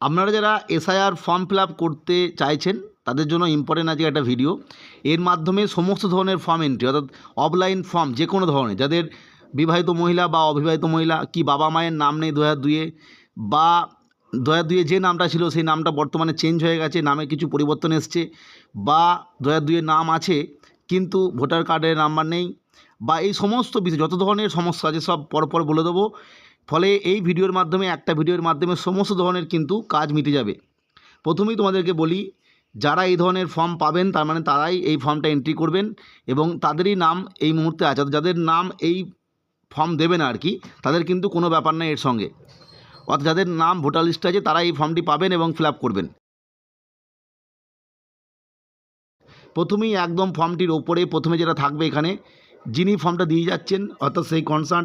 আপনারা যারা SIR form fill করতে চাইছেন, তাদের জন্য ইম্পর্টেন্ট আছে একটা ভিডিও এর মাধ্যমে সমস্ত ধরনের ফর্ম এন্ট্রি অর্থাৎ অফলাইন ফর্ম যে কোনো ধরনের, যাদের বিবাহিত মহিলা বা অবিবাহিত মহিলা, কি বাবা মায়ের নাম নেই দু হাজার দুয়ে বা দু হাজার দুয়ে যে নামটা ছিল, সেই নামটা বর্তমানে চেঞ্জ হয়ে গেছে, নামে কিছু পরিবর্তন এসছে, বা দু হাজার দুয়ে নাম আছে, কিন্তু ভোটার কার্ডের নাম্বার নেই, বা এই সমস্ত বিষয়, যত ধরনের সমস্যা আছে, সব পরপর বলে দেবো। ফলে এই ভিডিওর মাধ্যমে, একটা ভিডিওর মাধ্যমে সমস্ত ধরনের কিন্তু কাজ মিটে যাবে। প্রথমেই তোমাদেরকে বলি, যারা এই ধরনের ফর্ম পাবেন, তার মানে তারাই এই ফর্মটা এন্ট্রি করবেন এবং তাদেরই নাম এই মুহূর্তে আছে। যাদের নাম এই ফর্ম দেবে না আর কি, তাদের কিন্তু কোনো ব্যাপার নেই এর সঙ্গে। অর্থাৎ যাদের নাম ভোটার লিস্টে আছে, তারা এই ফর্মটি পাবেন এবং ফিল করবেন। প্রথমেই একদম ফর্মটির ওপরে, প্রথমে যেটা থাকবে এখানে, যিনি ফর্মটা দিয়ে যাচ্ছেন, অর্থাৎ সেই কনসার্ন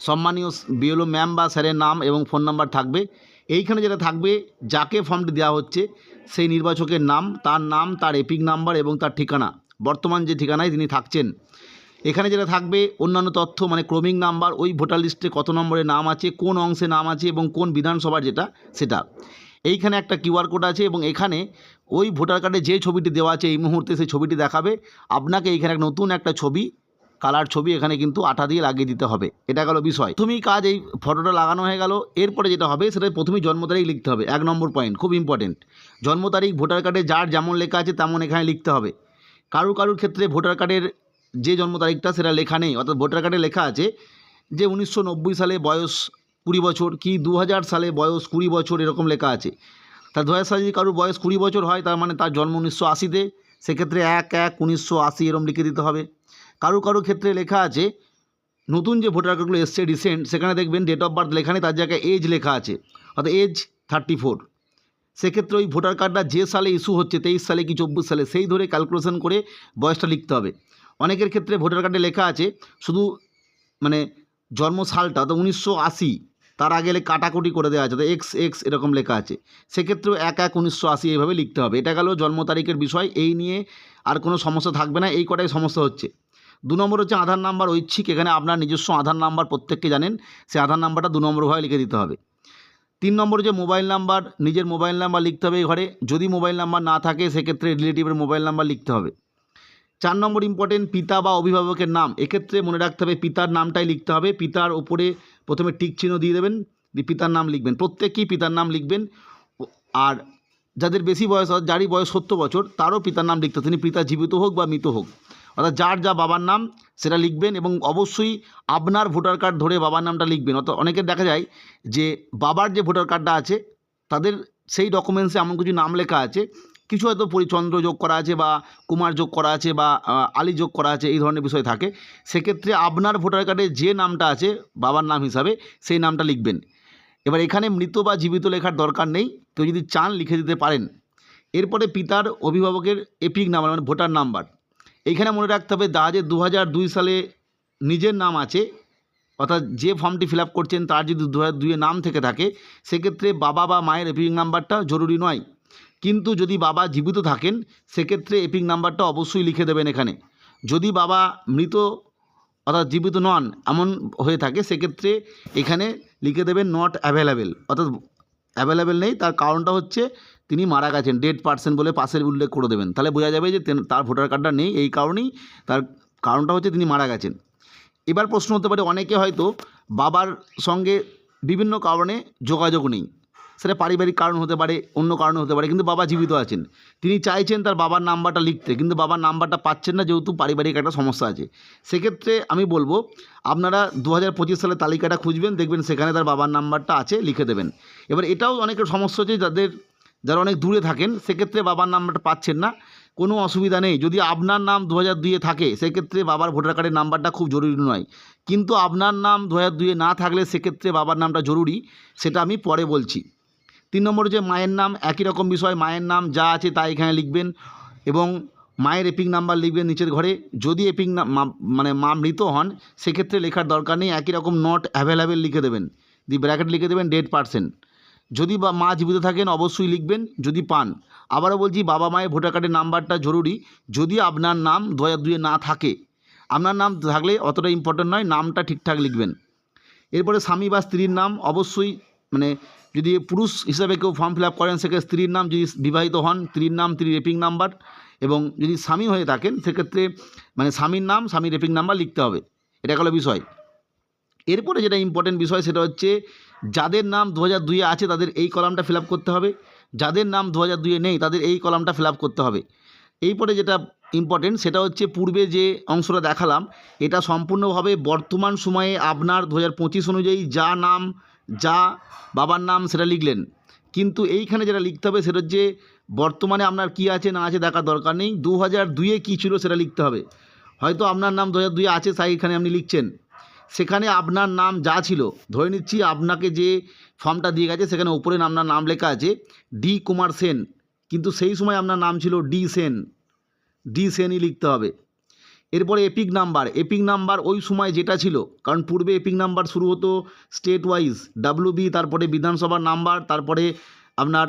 সম্মানীয় বিএলও ম্যাম বা স্যারের নাম এবং ফোন নাম্বার থাকবে। এইখানে যেটা থাকবে, যাকে ফর্মটি দেওয়া হচ্ছে, সেই নির্বাচকের নাম, তার নাম, তার এপিক নাম্বার এবং তার ঠিকানা। বর্তমান যে ঠিকানায় তিনি থাকছেন। এখানে যেটা থাকবে, অন্যান্য তথ্য মানে ক্রমিক নাম্বার, ওই ভোটার লিস্টে কত নম্বরে নাম আছে, কোন অংশে নাম আছে এবং কোন বিধানসভার যেটা, সেটা। এইখানে একটা কিউআর কোড আছে এবং এখানে ওই ভোটার কার্ডে যে ছবিটি দেওয়া আছে, এই মুহূর্তে সেই ছবিটি দেখাবে। আপনাকে এইখানে নতুন একটা ছবি কালার ছবি এখানে কিন্তু আঠা দিয়ে লাগিয়ে দিতে হবে। এটা গেল বিষয়। তুমি কাজ এই ফটোটা লাগানো হয়ে গেল। এরপরে যেটা হবে সেটা প্রথমেই জন্ম তারিখ লিখতে হবে। এক নম্বর পয়েন্ট খুব ইম্পর্টেন্ট জন্ম তারিখ ভোটার কার্ডে যার যেমন লেখা আছে তেমন এখানে লিখতে হবে। কারুর কারুর ক্ষেত্রে ভোটার কার্ডের যে জন্ম তারিখটা, সেটা লেখা নেই। অর্থাৎ ভোটার কার্ডে লেখা আছে যে উনিশশো নব্বই সালে বয়স কুড়ি বছর কি দু হাজার সালে বয়স কুড়ি বছর এরকম লেখা আছে। তা দু হাজার সালে যদি কারোর বয়স কুড়ি বছর হয়, তার মানে তার জন্ম উনিশশো আশিতে। সেক্ষেত্রে এক এক উনিশশো আশি এরম লিখে দিতে হবে। কারও কারও ক্ষেত্রে লেখা আছে, নতুন যে ভোটার কার্ডগুলো এসছে রিসেন্ট সেখানে দেখবেন ডেট অফ বার্থ লেখা নেই তার জায়গায় এজ লেখা আছে, অর্থাৎ এজ থার্টি ফোর সেক্ষেত্রে ওই ভোটার কার্ডটা যে সালে ইস্যু হচ্ছে, তেইশ সালে কি চব্বিশ সালে, সেই ধরে ক্যালকুলেশন করে বয়সটা লিখতে হবে। অনেকের ক্ষেত্রে ভোটার কার্ডে লেখা আছে, শুধু মানে জন্ম সালটা, তো উনিশশো আশি, তার আগে কাটাকুটি করে দেওয়া আছে, তো এক্স এক্স এরকম লেখা আছে। সেক্ষেত্রেও এক এক উনিশশো আশি এইভাবে লিখতে হবে। এটা গেল জন্ম তারিখের বিষয়, এই নিয়ে আর কোনো সমস্যা থাকবে না, এই কটাই সমস্যা হচ্ছে। দু নম্বর হচ্ছে আধার নাম্বার ঐচ্ছিক, এখানে আপনার নিজস্ব আধার নাম্বার প্রত্যেককে জানেন সেই আধার নাম্বারটা দু নম্বরভাবে লিখে দিতে হবে তিন নম্বর যে মোবাইল নাম্বার, নিজের মোবাইল নাম্বার লিখতে হবে ঘরে, যদি মোবাইল নাম্বার না থাকে, সেক্ষেত্রে রিলেটিভের মোবাইল নাম্বার লিখতে হবে চার নম্বর ইম্পর্টেন্ট পিতা বা অভিভাবকের নাম, এক্ষেত্রে মনে রাখতে হবে পিতার নামটাই লিখতে হবে, পিতার ওপরে প্রথমে টিক চিহ্ন দিয়ে দেবেন, দিয়ে পিতার নাম লিখবেন প্রত্যেকেই পিতার নাম লিখবেন আর যাদের বেশি বয়স, যারই বয়স সত্তর বছর, তারও পিতার নাম লিখতে। তিনি পিতা জীবিত হোক বা মৃত হোক অর্থাৎ যার যা বাবার নাম সেটা লিখবেন এবং অবশ্যই আপনার ভোটার কার্ড ধরে বাবার নামটা লিখবেন। অর্থাৎ অনেকের দেখা যায় যে বাবার যে ভোটার কার্ডটা আছে, তাদের সেই ডকুমেন্টসে এমন কিছু নাম লেখা আছে, কিছু হয়তো পরিচন্দ্র যোগ করা আছে বা কুমার যোগ করা আছে বা আলী যোগ করা আছে, এই ধরনের বিষয় থাকে। সেক্ষেত্রে আপনার ভোটার কার্ডে যে নামটা আছে বাবার নাম হিসাবে সেই নামটা লিখবেন। এবার এখানে মৃত বা জীবিত লেখার দরকার নেই। কেউ যদি চান লিখে দিতে পারেন। এরপরে পিতার অভিভাবকের এপিক নাম্বার মানে ভোটার নাম্বার। এইখানে মনে রাখতে হবে দা যে দু দুই সালে নিজের নাম আছে, অর্থাৎ যে ফর্মটি ফিল করছেন তার যদি দু হাজার দুইয়ে নাম থেকে থাকে, সেক্ষেত্রে বাবা বা মায়ের এপিক নাম্বারটা জরুরি নয়। কিন্তু যদি বাবা জীবিত থাকেন, সেক্ষেত্রে এপিক নাম্বারটা অবশ্যই লিখে দেবেন এখানে। যদি বাবা মৃত, অর্থাৎ জীবিত নন, এমন হয়ে থাকে, সেক্ষেত্রে এখানে লিখে দেবেন নট অ্যাভেলেবেল অর্থাৎ অ্যাভেলেবেল নেই, তার কারণটা হচ্ছে তিনি মারা গেছেন। ডেড পার্সন বলে পাশের উল্লেখ করে দেবেন। তাহলে বোঝা যাবে যে তার ভোটার কার্ডটা নেই, এই কারণেই তার কারণটা হচ্ছে তিনি মারা গেছেন। এবার প্রশ্ন হতে পারে, অনেকে হয়তো বাবার সঙ্গে বিভিন্ন কারণে যোগাযোগ নেই। সেটা পারিবারিক কারণ হতে পারে, অন্য কারণে হতে পারে, কিন্তু বাবা জীবিত আছেন। তিনি চাইছেন তার বাবার নাম্বারটা লিখতে, কিন্তু বাবার নাম্বারটা পাচ্ছেন না, যেহেতু পারিবারিক একটা সমস্যা আছে। সেক্ষেত্রে আমি বলব, আপনারা দু হাজার পঁচিশ সালের তালিকাটা খুঁজবেন, দেখবেন সেখানে তার বাবার নাম্বারটা আছে, লিখে দেবেন। এবার এটাও অনেকের সমস্যা হচ্ছে, যাদের যারা অনেক দূরে থাকেন, সেক্ষেত্রে বাবার নাম্বারটা পাচ্ছেন না। কোনো অসুবিধা নেই। যদি আপনার নাম দু হাজার দুইয়ে থাকে, সেক্ষেত্রে বাবার ভোটার কার্ডের নাম্বারটা খুব জরুরি নয়। কিন্তু আপনার নাম দু হাজার দুইয়ে না থাকলে সেক্ষেত্রে বাবার নামটা জরুরি, সেটা আমি পরে বলছি। তিন নম্বর যে মায়ের নাম, একই রকম বিষয়। মায়ের নাম যা আছে তা এখানে লিখবেন এবং মায়ের এপিক নাম্বার লিখবেন নিচের ঘরে। যদি এপিক মানে মা মৃত হন, সেক্ষেত্রে লেখার দরকার নেই। একই রকম নট অ্যাভেলেবেল লিখে দেবেন। দি ব্র্যাকেট লিখে দেবেন ডেড পার্সেন্ট যদি বা মা জীবিত থাকেন, অবশ্যই লিখবেন, যদি পান। আবারও বলছি, বাবা মায়ের ভোটার কার্ডের নাম্বারটা জরুরি। যদি আপনার নাম দু হাজার দুয়ে না থাকে, আপনার নাম থাকলে অতটা ইম্পর্টেন্ট নয়, নামটা ঠিকঠাক লিখবেন। এরপরে স্বামী বা স্ত্রীর নাম, অবশ্যই মানে যদি পুরুষ হিসাবে কেউ ফর্ম ফিল আপ করেন, সেক্ষেত্রে স্ত্রীর নাম, যদি বিবাহিত হন, স্ত্রীর নাম, স্ত্রীর রেপিং নাম্বার এবং যদি স্বামী হয়ে থাকেন, সেক্ষেত্রে মানে স্বামীর নাম, স্বামীর রেপিং নাম্বার লিখতে হবে। এটা হলো বিষয়। এরপরে যেটা ইম্পর্টেন্ট বিষয়, সেটা হচ্ছে যাদের নাম দু হাজার দুইয়ে আছে, তাদের এই কলামটা ফিল করতে হবে। যাদের নাম দু হাজার দুইয়ে নেই, তাদের এই কলামটা ফিল করতে হবে। এরপরে যেটা ইম্পর্টেন্ট সেটা হচ্ছে পূর্বে যে অংশটা দেখালাম, এটা সম্পূর্ণভাবে বর্তমান সময়ে আপনার দু হাজার পঁচিশ অনুযায়ী যা নাম, যা বাবার নাম, সেটা লিখলেন। কিন্তু এইখানে যেটা লিখতে হবে, সেটা হচ্ছে বর্তমানে আপনার কী আছে, না আছে দেখার দরকার নেই। দু হাজার দুইয়ে কী ছিল, সেটা লিখতে হবে। হয়তো আপনার নাম দু হাজার দুইয়ে আছে, তাই এখানে আপনি লিখছেন। সেখানে আপনার নাম যা ছিল, ধরে নিচ্ছি আপনাকে যে ফর্মটা দিয়ে গেছে, সেখানে উপরে আপনার নাম লেখা আছে, ডি কুমার সেন। কিন্তু সেই সময় আপনার নাম ছিল ডি সেন। ডি সেনই লিখতে হবে। এরপরে এপিক নাম্বার। এপিক নাম্বার ওই সময় যেটা ছিল, কারণ পূর্বে এপিক নাম্বার শুরু হতো স্টেট ওয়াইজ ডাব্লিউ বি তারপরে বিধানসভার নাম্বার, তারপরে আপনার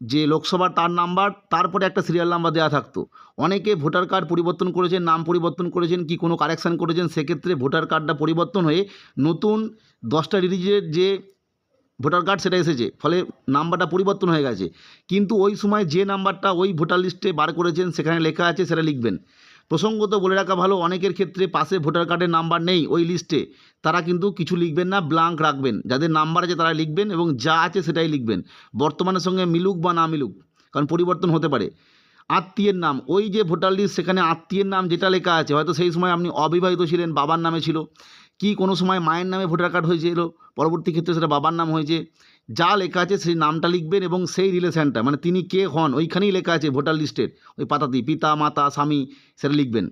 যে লোকসভার তার নাম্বার, তারপরে একটা সিরিয়াল নাম্বার দেওয়া থাকতো। অনেকে ভোটার কার্ড পরিবর্তন করেছেন, নাম পরিবর্তন করেছেন, কি কোনো কারেকশান করেছেন, সেক্ষেত্রে ভোটার কার্ডটা পরিবর্তন হয়ে নতুন দশটা রিলিজের যে ভোটার কার্ড সেটা এসেছে, ফলে নাম্বারটা পরিবর্তন হয়ে গেছে। কিন্তু ওই সময় যে নাম্বারটা ওই ভোটার লিস্টে বার করেছেন, সেখানে লেখা আছে, সেটা লিখবেন। প্রসঙ্গত বলে রাখা ভালো, অনেকের ক্ষেত্রে পাশে ভোটার কার্ডের নাম্বার নেই ওই লিস্টে। তারা কিন্তু কিছু লিখবেন না ব্লাঙ্ক রাখবেন। যাদের নাম্বার আছে তারা লিখবেন এবং যা আছে সেটাই লিখবেন। বর্তমানের সঙ্গে মিলুক বা না মিলুক, কারণ পরিবর্তন হতে পারে। আত্মীয়ের নাম, ওই যে ভোটার লিস্ট, সেখানে আত্মীয়ের নাম যেটা লেখা আছে, হয়তো সেই সময় আপনি অবিবাহিত ছিলেন, বাবার নামে ছিল। কি কোনো সময় মায়ের নামে ভোটার কার্ড হয়েছিল, পরবর্তী ক্ষেত্রে সেটা বাবার নাম হয়েছে। যা লেখা আছে সেই নামটা লিখবেন এবং সেই রিলেশনটা মানে তিনি কে হন, ওইখানেই লেখা আছে ভোটার লিস্টের, ওই পাতাতেই, পিতা, মাতা, স্বামী, সেটা লিখবেন।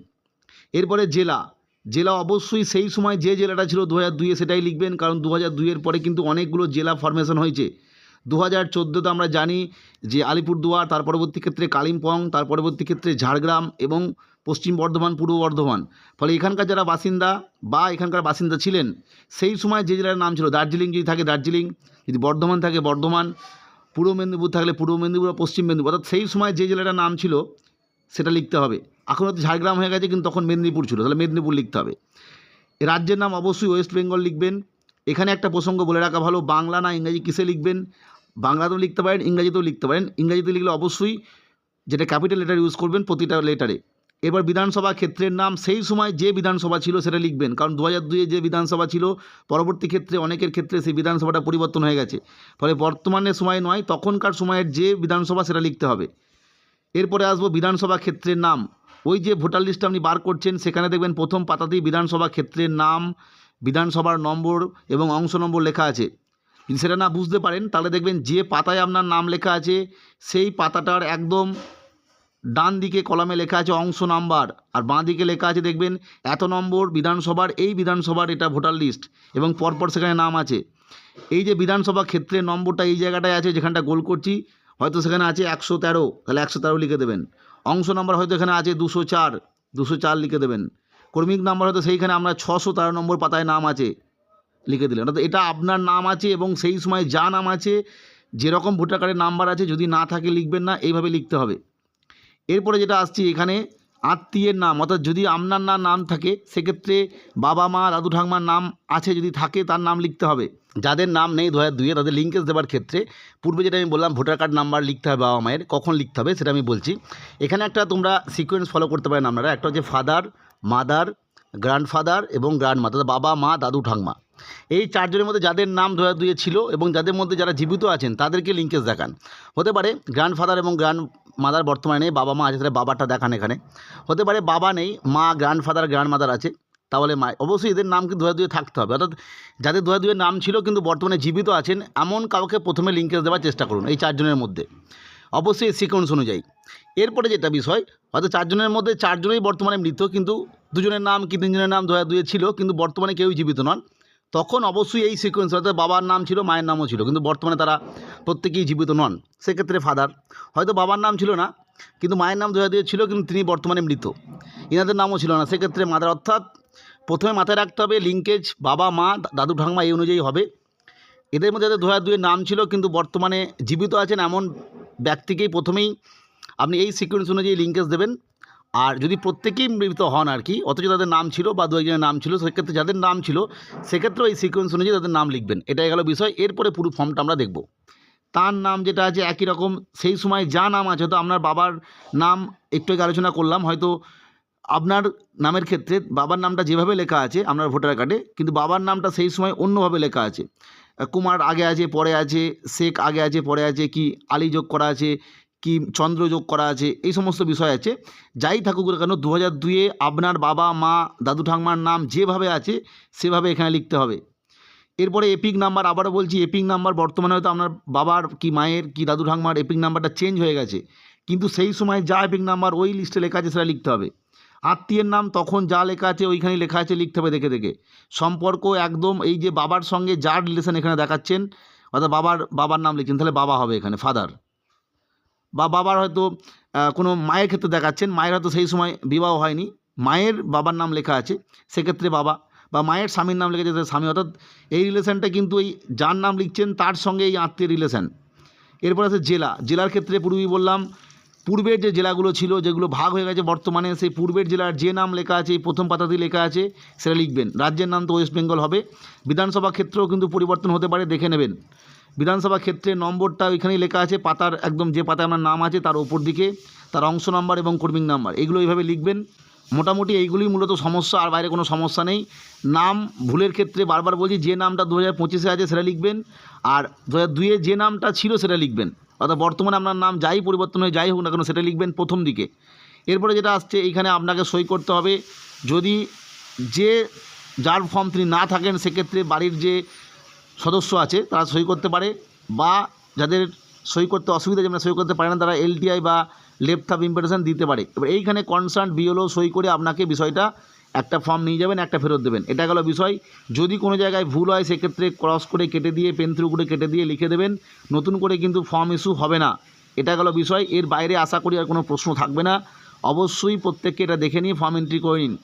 এরপরে জেলা জেলা অবশ্যই সেই সময় যে জেলাটা ছিল দু হাজার দুইয়ে সেটাই লিখবেন, কারণ দু হাজার দুইয়ের পরে কিন্তু অনেকগুলো জেলা ফরমেশন হয়েছে। দু হাজার চোদ্দোতে আমরা জানি যে আলিপুরদুয়ার, তার পরবর্তী ক্ষেত্রে কালিম্পং, তার পরবর্তী ক্ষেত্রে ঝাড়গ্রাম এবং পশ্চিম বর্ধমান, পূর্ব বর্ধমান। ফলে এখানকার যারা বাসিন্দা বা এখানকার বাসিন্দা ছিলেন, সেই সময় যে জেলার নাম ছিল দার্জিলিং, যদি থাকে দার্জিলিং, যদি বর্ধমান থাকে বর্ধমান, পূর্ব মেদিনীপুর থাকলে পূর্ব মেদিনীপুর বা পশ্চিম মেদিনীপুর, অর্থাৎ সেই সময় যে জেলাটার নাম ছিল, সেটা লিখতে হবে। এখন হয়তো ঝাড়গ্রাম হয়ে গেছে, কিন্তু তখন মেদিনীপুর ছিল, তাহলে মেদিনীপুর লিখতে হবে। রাজ্যের নাম অবশ্যই ওয়েস্ট বেঙ্গল লিখবেন। এখানে একটা প্রসঙ্গ বলে রাখা ভালো, বাংলা না ইংরাজি কিসে লিখবেন? বাংলাতেও লিখতে পারেন, ইংরাজিতেও লিখতে পারেন। ইংরাজিতে লিখলে অবশ্যই যেটা ক্যাপিটাল লেটার ইউজ করবেন, প্রতিটা লেটারে। এবার বিধানসভা ক্ষেত্রের নাম সেই সময় যে বিধানসভা ছিল সেটা লিখবেন। কারণ দু হাজার দুইয়ে যে বিধানসভা ছিল, পরবর্তী ক্ষেত্রে, অনেকের ক্ষেত্রে সেই বিধানসভাটা পরিবর্তন হয়ে গেছে। ফলে বর্তমানের সময় নয়, তখনকার সময়ের যে বিধানসভা সেটা লিখতে হবে। এরপরে আসব বিধানসভা ক্ষেত্রের নাম। ওই যে ভোটার লিস্ট আপনি বার করছেন, সেখানে দেখবেন প্রথম পাতাতেই বিধানসভা ক্ষেত্রের নাম, বিধানসভার নম্বর এবং অংশ নম্বর লেখা আছে। যদি সেটা না বুঝতে পারেন, তাহলে দেখবেন যে পাতায় আপনার নাম লেখা আছে, সেই পাতাটার একদম ডান দিকে কলামে লেখা আছে অংশ নাম্বার, আর বাঁ দিকে লেখা আছে, দেখবেন, এত নম্বর বিধানসভার, এই বিধানসভার এটা ভোটার লিস্ট, এবং পরপর সেখানে নাম আছে। এই যে বিধানসভা ক্ষেত্রের নম্বরটা এই জায়গাটায় আছে, যেখানটা গোল করছি, হয়তো সেখানে আছে একশো তেরো, তাহলে একশো তেরো লিখে দেবেন। অংশ নাম্বার হয়তো এখানে আছে দুশো চার দুশো চার লিখে দেবেন। কর্মিক নাম্বার হয়তো সেইখানে আমরা ছশো তেরো নম্বর পাতায় নাম আছে, লিখে দিলেন। অর্থাৎ এটা আপনার নাম আছে, এবং সেই সময় যা নাম আছে, যেরকম ভোটার কার্ডের নাম্বার আছে, যদি না থাকে লিখবেন না, এইভাবে লিখতে হবে। এরপরে যেটা আসছি এখানে আত্মীয়ের নাম, অর্থাৎ যদি আপনার না নাম থাকে, সেক্ষেত্রে বাবা মা, দাদু ঠাকমার নাম আছে যদি থাকে, তার নাম লিখতে হবে। যাদের নাম নেই দু হাজার দুইয়ে, তাদের লিঙ্কেজ দেওয়ার ক্ষেত্রে পূর্বে যেটা আমি বললাম ভোটার কার্ড নাম্বার লিখতে হবে বাবা মায়ের, কখন লিখতে হবে সেটা আমি বলছি। এখানে একটা তোমরা সিকোয়েন্স ফলো করতে পারেন আপনারা একটা হচ্ছে ফাদার মাদার গ্র্যান্ডফাদার এবং গ্র্যান্ড মাদার বাবা মা, দাদু ঠাকমা। এই চারজনের মধ্যে যাদের নাম দু হাজার দুইয়ে ছিল এবং যাদের মধ্যে যারা জীবিত আছেন, তাদেরকে লিঙ্কেজ দেখান। হতে পারে গ্র্যান্ডফাদার এবং গ্র্যান্ড মাদার বর্তমানে নেই, বাবা মা আছে, তাহলে বাবাটা দেখান এখানে। হতে পারে বাবা নেই, মা গ্র্যান্ডফাদার গ্র্যান্ড মাদার আছে, তাহলে মা, অবশ্যই এদের নাম কিন্তু হাজার দুয়ে থাকতে হবে। অর্থাৎ যাদের দু হাজার দুয়ের নাম ছিল কিন্তু বর্তমানে জীবিত আছেন, এমন কাউকে প্রথমে লিঙ্কেজ দেওয়ার চেষ্টা করুন এই চারজনের মধ্যে। অবশ্যই সিকোয়েন্স অনুযায়ী। এরপরে যেটা বিষয়, হয়তো চারজনের মধ্যে চারজনেই বর্তমানে মৃত, কিন্তু দুজনের নাম কি তিনজনের নাম হাজার দুয়ে ছিল, কিন্তু বর্তমানে কেউই জীবিত নন। তখন অবশ্যই এই সিকোয়েন্স অর্থাৎ বাবার নাম ছিল, মায়ের নামও ছিল। কিন্তু বর্তমানে তারা প্রত্যেকেই জীবিত নন। সেক্ষেত্রে ফাদার হয়তো বাবার নাম ছিল না, কিন্তু মায়ের নাম হাজার দুয়ে ছিল, কিন্তু তিনি বর্তমানে মৃত। এনাদের নামও ছিল না। সেক্ষেত্রে মাদার অর্থাৎ প্রথমে মাথায় রাখতে হবে লিঙ্কেজ বাবা, মা দাদু, ঠাকমা এই অনুযায়ী হবে। এদের মধ্যে যাদের দু হাজার দুয়ের নাম ছিল, কিন্তু বর্তমানে জীবিত আছেন এমন ব্যক্তিকেই প্রথমেই আপনি এই সিকোয়েন্স অনুযায়ী লিঙ্কেজ দেবেন। আর যদি প্রত্যেকেই মৃত হন আর কি, অথচ তাদের নাম ছিল বা দু একজনের নাম ছিল, সেক্ষেত্রে যাদের নাম ছিল, সেক্ষেত্রেও এই সিকোয়েন্স অনুযায়ী তাদের নাম লিখবেন। এটাই গেল বিষয়। এরপরে পুরো ফর্মটা আমরা দেখব। তার নাম যেটা আছে একই রকম, সেই সময় যা নাম আছে, হয়তো আপনার বাবার নাম একটু আগে আলোচনা করলাম, হয়তো আপনার নামের ক্ষেত্রে বাবার নামটা যেভাবে লেখা আছে, আপনার ভোটার কার্ডে, কিন্তু বাবার নামটা সেই সময় অন্যভাবে লেখা আছে। কুমার আগে আছে, পরে আছে, শেখ আগে আছে, পরে আছে, কি আলী যোগ করা আছে কি চন্দ্র যোগ করা আছে, এই সমস্ত বিষয় আছে। যাই থাকুক কেন দু হাজার দুইয়ে আপনার বাবা, মা, দাদু ঠাকমার নাম যেভাবে আছে, সেভাবে এখানে লিখতে হবে। এরপরে এপিক নাম্বার আবারও বলছি এপিক নাম্বার বর্তমানে হয়তো আপনার বাবার কি মায়ের কি দাদু ঠাকমার এপিক নাম্বারটা চেঞ্জ হয়ে গেছে। কিন্তু সেই সময় যা এপিক নাম্বার ওই লিস্টে লেখা আছে, সেটা লিখতে হবে। আত্মীয়ের নাম তখন যা লেখা আছে, ওইখানে লেখা আছে, লিখতে হবে দেখে দেখে। সম্পর্ক একদম এই যে বাবার সঙ্গে যার রিলেশন এখানে দেখাচ্ছেন, অর্থাৎ বাবার বাবার নাম লিখছেন, তাহলে বাবা হবে এখানে ফাদার বা বাবার হয়তো কোনো মায়ের ক্ষেত্রে দেখাচ্ছেন, মায়ের হয়তো সেই সময় বিবাহ হয়নি। মায়ের বাবার নাম লেখা আছে, সেক্ষেত্রে বাবা বা মায়ের স্বামীর নাম লেখা আছে স্বামী। অর্থাৎ এই রিলেশনটা কিন্তু এই যার নাম লিখছেন তার সঙ্গে এই আত্মীয় রিলেশন এরপর আছে জেলা। জেলার ক্ষেত্রে পূর্বেই বললাম, পূর্বের যে জেলাগুলো ছিল, যেগুলো ভাগ হয়ে গেছে বর্তমানে, সেই পূর্বের জেলার যে নাম লেখা আছে, এই প্রথম পাতাতেই লেখা আছে, সেটা লিখবেন। রাজ্যের নাম তো ওয়েস্ট বেঙ্গল হবে। বিধানসভা ক্ষেত্রেও কিন্তু পরিবর্তন হতে পারে, দেখে নেবেন। বিধানসভা ক্ষেত্রে নম্বরটা ওইখানেই লেখা আছে, পাতার একদম যে পাতায় আপনার নাম আছে তার ওপর দিকে, তার অংশ নাম্বার এবং কর্মী নাম্বার, এগুলো এইভাবে লিখবেন। মোটামুটি এইগুলোই মূলত সমস্যা, আর বাইরে কোনো সমস্যা নেই। নাম ভুলের ক্ষেত্রে বারবার বলছি, যে নামটা দু হাজার পঁচিশে আছে সেটা লিখবেন, আর দু হাজার দুইয়ে যে নামটা ছিল সেটা লিখবেন। অর্থাৎ বর্তমানে আপনার নাম যাই পরিবর্তন হয়ে যাই হোক না কেন, সেটা লিখবেন প্রথম দিকে। এরপরে যেটা আসছে, এইখানে আপনাকে সই করতে হবে, যদি যে যার ফর্ম তিনি না থাকেন, সেক্ষেত্রে বাড়ির যে সদস্য আছে, তারা সই করতে পারে বা যাদের সই করতে অসুবিধা যেমন সই করতে পারে না, তারা এলটিআই বা লেফট থাপ ইম্প্রেশন দিতে পারে। এবার এইখানে কনসার্ন বিএলও সই করে আপনাকে বিষয়টা একটা ফর্ম নিয়ে যাবেন, একটা ফেরত দেবেন। এটা গেল বিষয়। যদি কোনো জায়গায় ভুল হয়, সেক্ষেত্রে ক্রস করে কেটে দিয়ে পেন থ্রু করে কেটে দিয়ে লিখে দেবেন। নতুন করে কিন্তু ফর্ম ইস্যু হবে না। এটা গেল বিষয়। এর বাইরে আশা করি আর কোনো প্রশ্ন থাকবে না। অবশ্যই প্রত্যেককে এটা দেখে নিয়ে ফর্ম এন্ট্রি করে নিন।